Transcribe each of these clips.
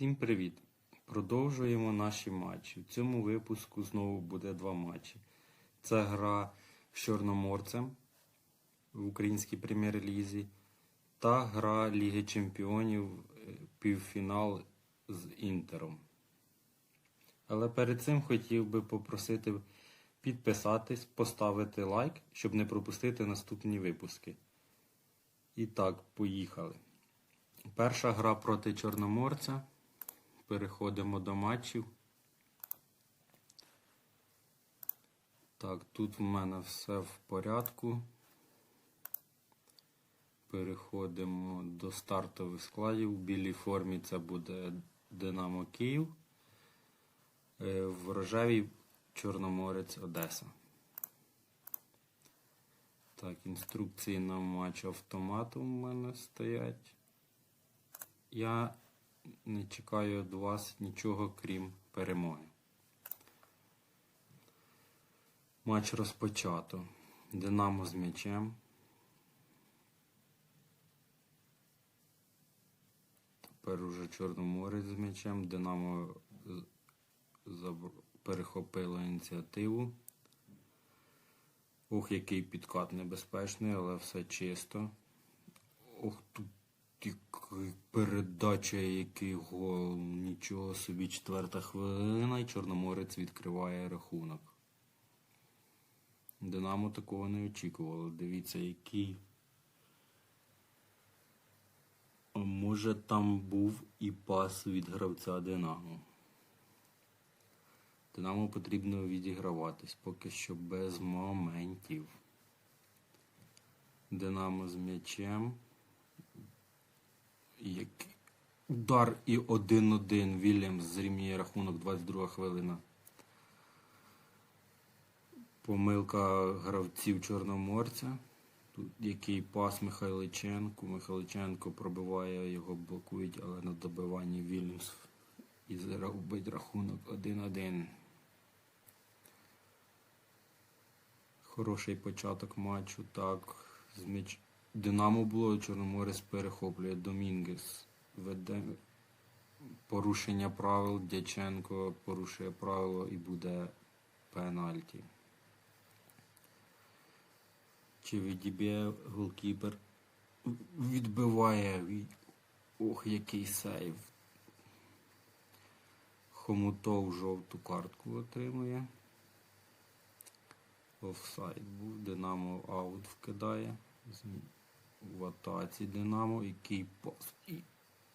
Всім привіт! Продовжуємо наші матчі. В цьому випуску знову буде два матчі. Це гра з Чорноморцем в українській прем'єр-лізі та гра Ліги Чемпіонів е, півфінал з Інтером. Але перед цим хотів би попросити підписатись, поставити лайк, щоб не пропустити наступні випуски. І так, поїхали. Перша гра проти Чорноморця. Переходимо до матчів. Так, тут в мене все в порядку. Переходимо до стартових складів. В білій формі це буде Динамо Київ. Е, В рожевій Чорноморець Одеса. Так, інструкції на матч автомату в мене стоять. Я не чекаю від вас нічого крім перемоги. Матч розпочато. Динамо з м'ячем. Тепер уже Чорноморець з м'ячем. Динамо перехопило ініціативу. Ох, який підкат небезпечний, але все чисто. Ох, тут передача, який гол. Нічого собі, четверта хвилина і Чорноморець відкриває рахунок. Динамо такого не очікувало. Дивіться, який. Може там був і пас від гравця Динамо. Динамо потрібно відіграватись, поки що без моментів. Динамо з м'ячем. Як... Удар і 1-1. Вільямс зрівнює рахунок 22 хвилина. Помилка гравців Чорноморця. Тут який пас Михайличенку. Михайличенко пробиває, його блокують, але на добиванні Вільямс і робить рахунок 1-1. Хороший початок матчу. Так, з м'яч... Динамо було, Чорноморець перехоплює. Домінгес веде порушення правил. Дяченко порушує правило і буде пенальті. Чи відіб'є голкіпер? Відбиває. Ох, який сейв. Хомутов жовту картку отримує. Офсайд був. Динамо аут вкидає. В атаці Динамо. Який пас. І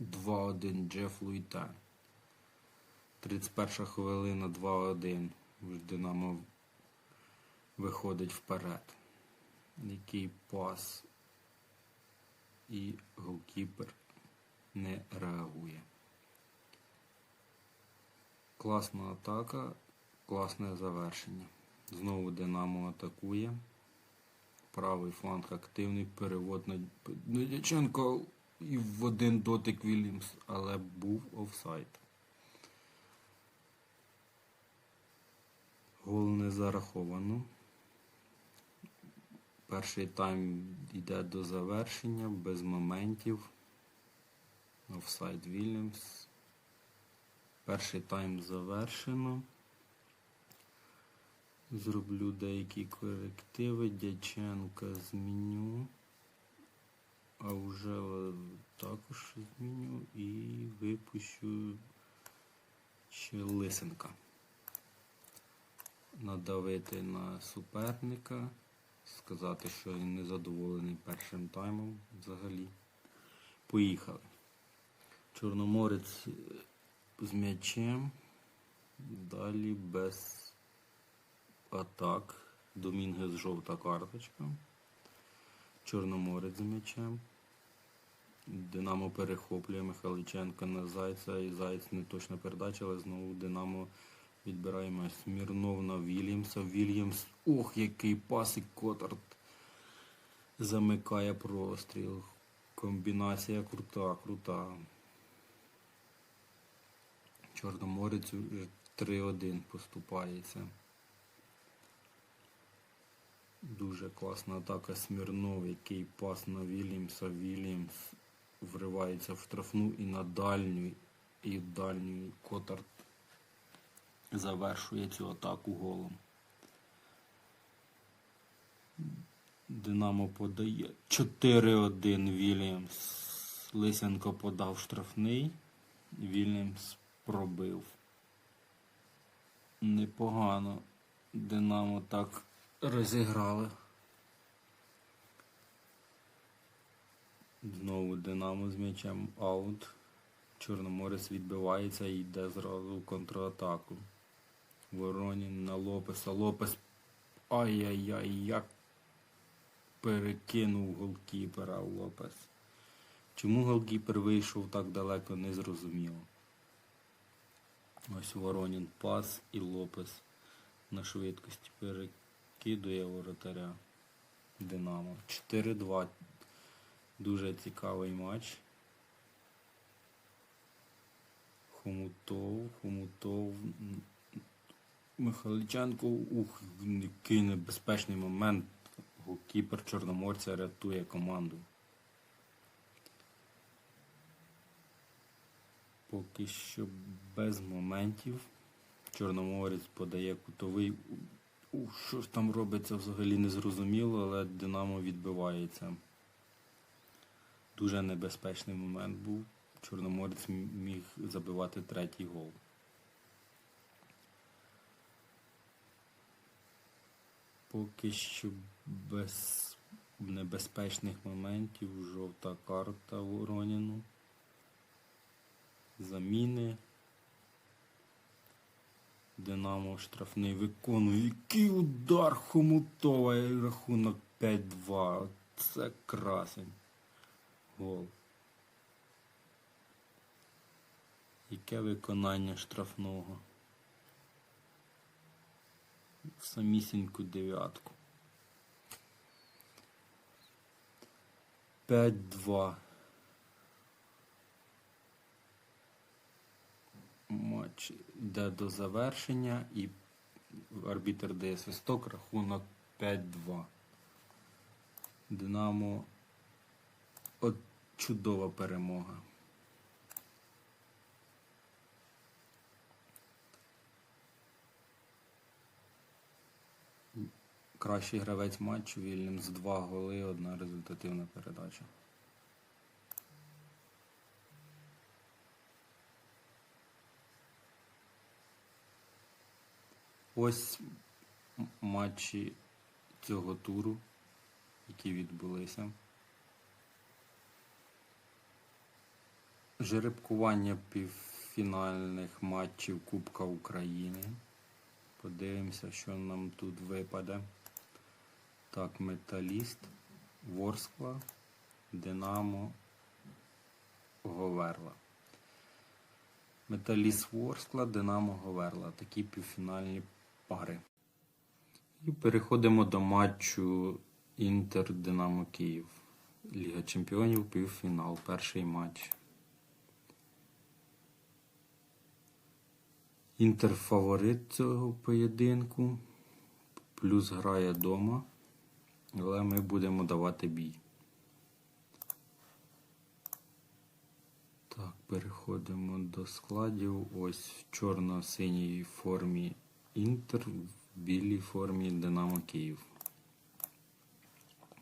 2-1 Джеф Луїтен. 31 хвилина 2-1. Динамо виходить вперед. Який пас. І голкіпер не реагує. Класна атака, класне завершення. Знову Динамо атакує. Правий фланг активний, перевод на Дяченко і в один дотик Вільямс, але був офсайд. Гол не зараховано. Перший тайм йде до завершення, без моментів. Офсайд Вільямс. Перший тайм завершено. Зроблю деякі корективи. Дяченка зміню. А вже також зміню і випущу ще Лисенка. Надавити на суперника. Сказати, що він не задоволений першим таймом взагалі. Поїхали. Чорноморець з м'ячем. Далі без атак. Домінгес жовта карточка. Чорноморець з м'ячем. Динамо перехоплює Михайличенка на Зайця і Зайць не точна передача, але знову Динамо відбирає м'яч. Смірнов на Вільямса. Вільямс. Ох, який пас і Котард замикає простріл. Комбінація крута, крута. Чорноморець вже 3-1 поступається. Дуже класна атака Смірнов, який пас на Вільямса. Вільямс вривається в штрафну і на дальню. і дальній Котарт завершує цю атаку голом. Динамо подає 4-1 Вільямс. Лисенко подав штрафний. Вільямс пробив. Непогано. Динамо так розіграли. Знову Динамо з м'ячем аут. Чорноморець відбивається і йде зразу в контратаку. Воронін на Лопеса. Лопес. Ай-яй-яй, як перекинув голкіпера Лопес. Чому голкіпер вийшов так далеко, не зрозуміло. Ось Воронін пас і Лопес на швидкості перекидує воротаря Динамо. 4-2. Дуже цікавий матч. Хомутов, Хомутов. Михайличенко, ух, який небезпечний момент. Голкіпер Чорноморця рятує команду. Поки що без моментів. Чорноморець подає кутовий. Ух, що ж там робиться взагалі не зрозуміло, але Динамо відбивається. Дуже небезпечний момент був. Чорноморець міг забивати третій гол. Поки що без небезпечних моментів жовта карта Вороніну. Заміни. Динамо штрафний виконує. Який удар Хомутова і рахунок 5-2. Це красень. Гол. Яке виконання штрафного? В самісіньку дев'ятку. 5-2. Матч йде до завершення і арбітр дає свисток, рахунок 5-2. Динамо от чудова перемога. Кращий гравець матчу Вільямс два голи, одна результативна передача. Ось матчі цього туру, які відбулися. Жеребкування півфінальних матчів Кубка України. Подивимося, що нам тут випаде. Так, Металіст, Ворскла, Динамо, Говерла. Металіст Ворскла, Динамо Говерла. Такі півфінальні пари. І переходимо до матчу Інтер Динамо Київ. Ліга Чемпіонів, півфінал, перший матч. Інтер фаворит цього поєдинку. Плюс грає дома. Але ми будемо давати бій. Так, переходимо до складів. Ось в чорно-синій формі Інтер, в білій формі Динамо Київ.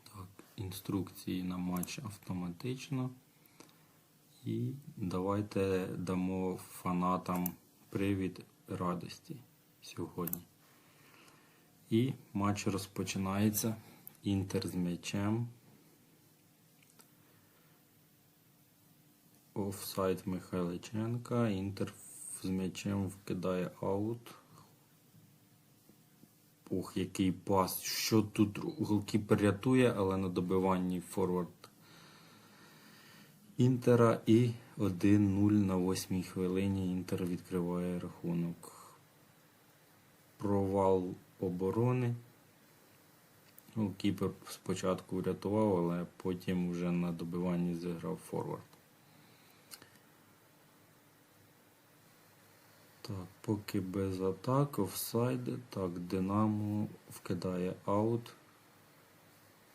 Так, інструкції на матч автоматично. І давайте дамо фанатам привід радості сьогодні. І матч розпочинається. Інтер з м'ячем. Офсайд Михайличенка. Інтер з м'ячем вкидає аут. Ох, який пас. Що тут голкіпер рятує, але на добиванні форвард Інтера і 1-0 на 8 хвилині Інтер відкриває рахунок. Провал оборони. Ну, кіпер спочатку врятував, але потім вже на добиванні зіграв форвард. Так, поки без атак, офсайди. Так, Динамо вкидає аут.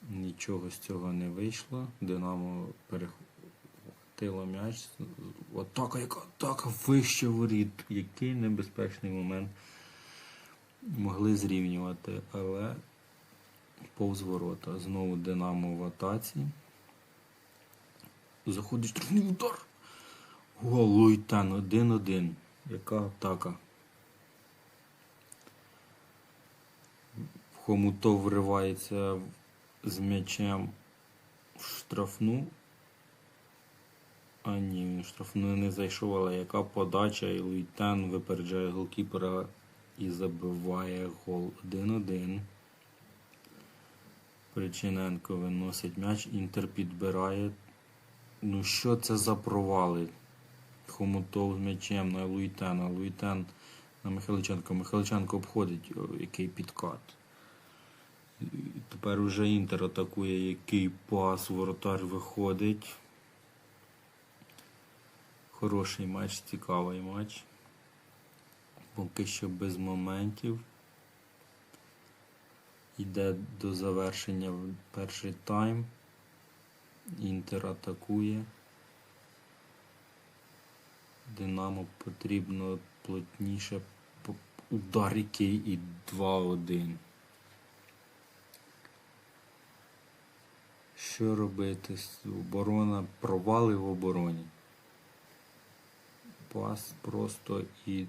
Нічого з цього не вийшло. Динамо перех... захватило м'яч. Атака, яка атака вище воріт. Який небезпечний момент. Могли зрівнювати, але повз ворота. Знову Динамо в атаці. Заходить штрафний удар. Гол Луйтен 1-1. Яка атака. Хомутов вривається з м'ячем в штрафну. А ні, він штрафну не зайшов, але яка подача, і Луйтен випереджає голкіпера і забиває гол 1-1. Причиненко виносить м'яч, Інтер підбирає. Ну що це за провали? Хомутов з м'ячем на Луйтена. Луйтен на Михайличенко. Михайличенко обходить який підкат. Тепер уже Інтер атакує, який пас, воротар виходить. Хороший матч, цікавий матч. Поки що без моментів. Йде до завершення перший тайм. Інтер атакує. Динамо потрібно плотніше удар який і 2-1. Що робити? Оборона, провали в обороні. Пас просто і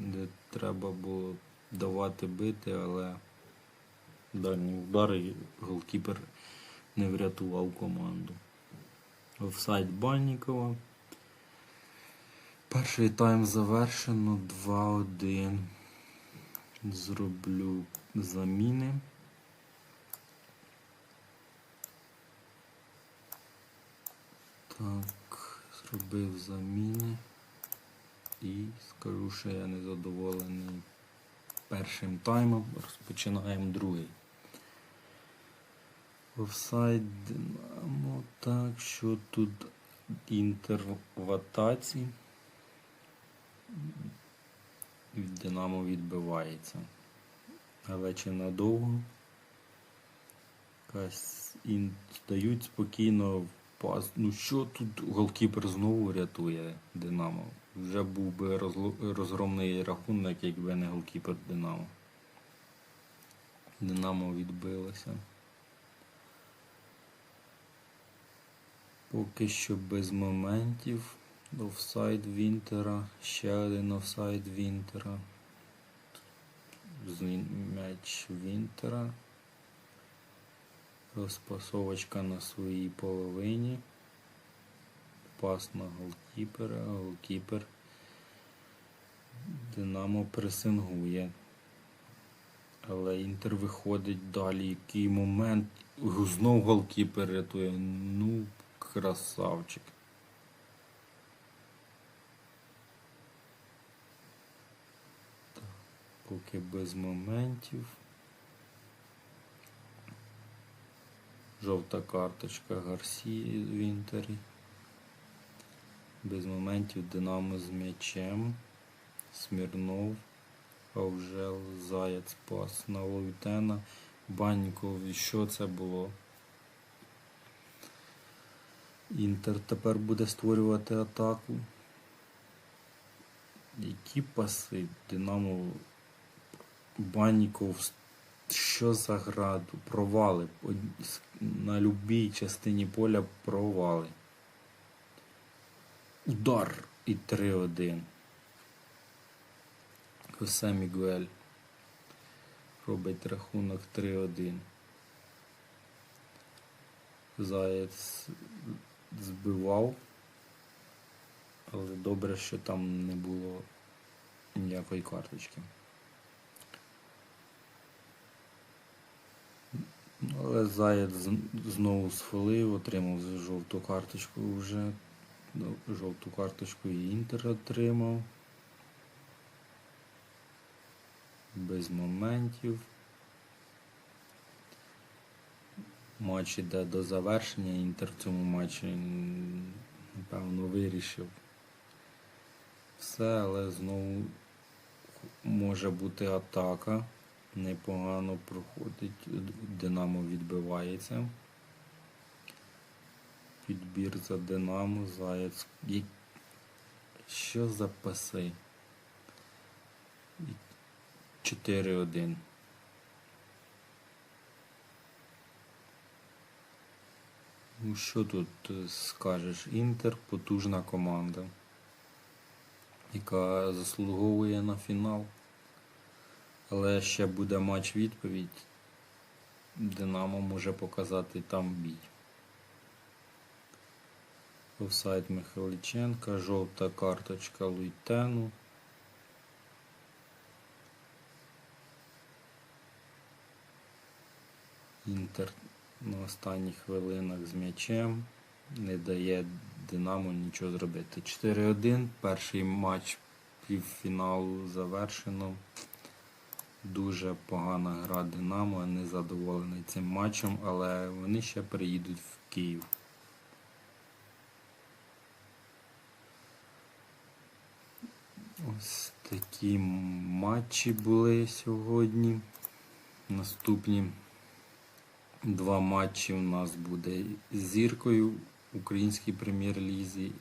не треба було давати бити, але дальні удари голкіпер не врятував команду. Офсайд Бальнікова. Перший тайм завершено 2-1. Зроблю заміни. Так, зробив заміни. І скажу, що я не задоволений першим таймом. Розпочинаємо другий. Офсайд Динамо. Так, що тут інтер. Від Динамо відбивається. Але чи надовго? Якась ін... Стають спокійно в пас. Ну що тут голкіпер знову рятує Динамо? Вже був би розгромний рахунок, якби не голкіпер Динамо. Динамо відбилося. Поки що без моментів. Офсайд Вінтера. Ще один офсайд Вінтера. М'яч Вінтера. Розпасовочка на своїй половині. Пас на голкіпера. Голкіпер. Динамо пресингує. Але Інтер виходить далі. Який момент. Знов голкіпер рятує. Ну, красавчик. Поки без моментів. Жовта карточка Гарсії в Інтері. Без моментів Динамо з м'ячем. Смірнов. Авжел, Заяць, пас на Лойтена. Баньков. І що це було? Інтер тепер буде створювати атаку. Які паси? Динамо Банніков. Що за гра? Провали. На будь-якій частині поля провали. Удар і 3-1. Хосе Мігуель робить рахунок 3-1. Заєць збивав, але добре, що там не було ніякої карточки. Але Заєць знову схвалив, отримав жовту карточку вже. Ну, Жовту карточку і Інтер отримав. Без моментів. Матч іде до завершення. Інтер в цьому матчі, напевно, вирішив все, але знову може бути атака. Непогано проходить. Динамо відбивається. Підбір за Динамо, Заяць. Що за паси? 4-1. Ну, що тут е, скажеш? Інтер потужна команда, яка заслуговує на фінал. Але ще буде матч відповідь. Динамо може показати там бій. Офсайд Михайличенка, жовта карточка Луйтену. Інтер на останніх хвилинах з м'ячем не дає Динамо нічого зробити. 4-1. Перший матч півфіналу завершено. Дуже погана гра Динамо, не задоволений цим матчем, але вони ще приїдуть в Київ. Ось такі матчі були сьогодні. Наступні два матчі у нас буде з зіркою в Українській прем'єр-лізі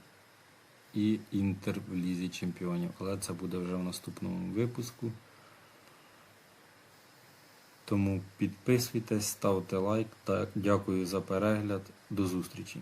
і Інтер в Лізі Чемпіонів. Але це буде вже в наступному випуску. Тому підписуйтесь, ставте лайк та дякую за перегляд. До зустрічі!